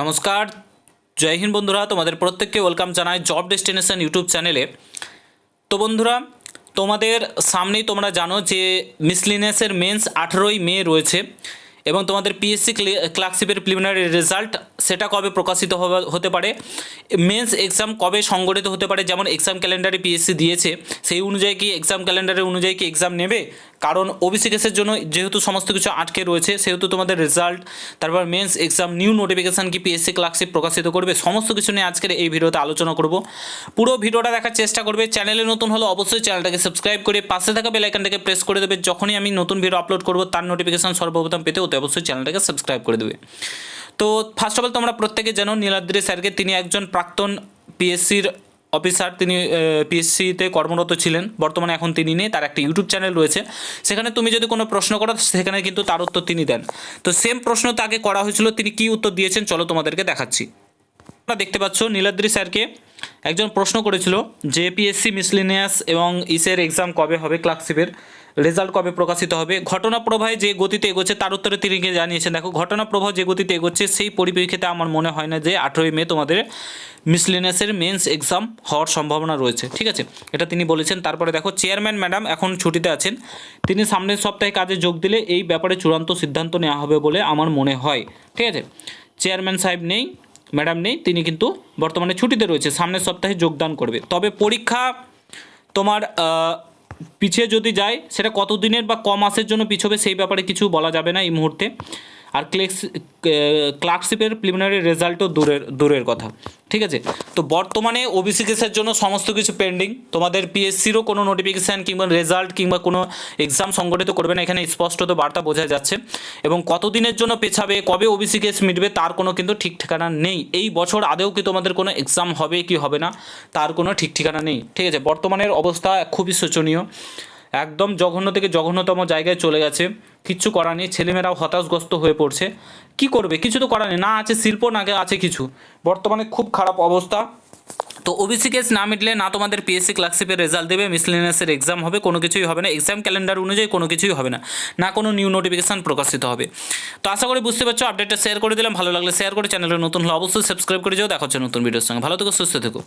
নমস্কার, জয় হিন্দ বন্ধুরা, তোমাদের প্রত্যেককে ওয়েলকাম জানাই জব ডেস্টিনেশন ইউটিউব চ্যানেলে তো বন্ধুরা, তোমাদের সামনেই তোমরা জানো যে মিসলিনিয়াসের মেন্স আঠেরোই মে রয়েছে এবং তোমাদের পিএসসি ক্লার্কশিপের প্রিলিমিনারি রেজাল্ট সেটা কবে প্রকাশিত হতে পারে। মেন্স এক্সাম কবে সংগঠিত হতে পারে, যেমন এক্সাম ক্যালেন্ডারে পিএসসি দিয়েছে, সেই অনুযায়ী কি এক্সাম ক্যালেন্ডারের অনুযায়ী কি এক্সাম নেবে? কারণ ওবিসি কেসের জন্য যেহেতু সমস্ত কিছু আটকে রয়েছে, সেহেতু তোমাদের রেজাল্ট তারপর মেন্স এক্সাম নিউ নোটিফিকেশান কি পিএসসি ক্লার্কশিপ প্রকাশিত করবে, সমস্ত কিছু নিয়ে আজকের এই ভিডিওতে আলোচনা করব। পুরো ভিডিওটা দেখার চেষ্টা করবে চ্যানেলে নতুন হলে অবশ্যই চ্যানেলটাকে সাবস্ক্রাইব করে পাশে থাকা বেল আইকনটাকে প্রেস করে দেবে, যখনই আমি নতুন ভিডিও আপলোড করব, তার নোটিফিকেশান সর্বপ্রথম পেতে অতি অবশ্যই চ্যানেলটাকে সাবস্ক্রাইব করে দেবে। তো ফার্স্ট অফ অল তোমরা প্রত্যেকে জানো, নীলাদ্রি স্যারকে, তিনি একজন প্রাক্তন পিএসসির অফিসার তিনি পিএসসিতে কর্মরত ছিলেন। বর্তমানে এখন তিনি নেই, তার একটা ইউটিউব চ্যানেল রয়েছে। সেখানে তুমি যদি কোনো প্রশ্ন করো, সেখানে কিন্তু তার উত্তর তিনি দেন। তো সেম প্রশ্ন তাকে করা হয়েছিল, তিনি কি উত্তর দিয়েছেন, চলো তোমাদেরকে দেখাচ্ছি। তোমরা দেখতে পাচ্ছ, নীলাদ্রি স্যারকে একজন প্রশ্ন করেছিল যে পিএসসি মিসলিনিয়াস এবং ইসের এক্সাম কবে হবে ক্লার্কশিপের রেজাল্ট কবে প্রকাশিত হবে? ঘটনা প্রবাহে যে গতিতে এগোচ্ছে তার উত্তরে তিনি জানিয়েছেন, দেখো, ঘটনা প্রবাহ যে গতিতে এগোচ্ছে সেই পরিপ্রেক্ষিতে আমার মনে হয় না যে আঠেরোই মে তোমাদের মিসলিনিয়াসের মেন্স এক্সাম হওয়ার সম্ভাবনা রয়েছে। ঠিক আছে? এটা তিনি বলেছেন। তারপরে দেখো, চেয়ারম্যান ম্যাডাম এখন ছুটিতে আছেন। তিনি সামনের সপ্তাহে কাজে যোগ দিলে এই ব্যাপারে চূড়ান্ত সিদ্ধান্ত নেওয়া হবে বলে আমার মনে হয়। ঠিক আছে? চেয়ারম্যান সাহেব নেই, ম্যাডাম নেই, তিনি কিন্তু বর্তমানে ছুটিতে রয়েছে, সামনের সপ্তাহে যোগদান করবে। তবে পরীক্ষা তোমার পিছিয়ে যদি যায়, সেটা কত দিনের বা ক মাসের জন্য পিছবে সেই ব্যাপারে কিছু বলা যাবে না এই মুহূর্তে। আর ক্লেক্স, ক্লার্কশিপের প্রিলিমিনারি রেজাল্টও দূরের দূরের কথা। ঠিক আছে? তো বর্তমানে ওবিসি কেসের জন্য সমস্ত কিছু পেন্ডিং তোমাদের পিএসসিরও কোনো নোটিফিকেশান কিংবা রেজাল্ট কিংবা কোনো এক্সাম সংগঠিত করবে না, এখানে স্পষ্টত বার্তা বোঝা যাচ্ছে। এবং কতদিনের জন্য পেছাবে, কবে ওবিসি কেস মিটবে, তার কোনো কিন্তু ঠিক ঠিকানা নেই। এই বছর আদেও কি তোমাদের কোনো এক্সাম হবে কি হবে না, তার কোনো ঠিক ঠিকানা নেই। ঠিক আছে? বর্তমানের অবস্থা খুবই শোচনীয়। একদম জঘন্য থেকে জঘন্যতম জায়গায় চলে গেছে। কিচ্ছু করার নেই, ছেলেমেয়েরাও হতাশগ্রস্ত হয়ে পড়ছে। কি করবে? কিছু তো করার নেই। না আছে শিল্প, না আছে কিছু। বর্তমানে খুব খারাপ অবস্থা। তো ওবিসি কেস না মিটলে না তোমাদের পিএসসি ক্লার্কশিপের রেজাল্ট দেবে মিসলিনিয়াসের এক্সাম হবে, কোনো কিছুই হবে না। এক্সাম ক্যালেন্ডার অনুযায়ী কোনো কিছুই হবে না। না কোনো নিউ নোটিফিকেশান প্রকাশিত হবে। তো আশা করি বুঝতে পারছ আপডেটটা শেয়ার করে দিলাম। ভালো লাগলে শেয়ার করে চ্যানেলে নতুন হলে অবশ্যই সাবস্ক্রাইব করে যাও। দেখা হচ্ছে নতুন ভিডিওর সঙ্গে। ভালো থেকো, সুস্থ থেকো।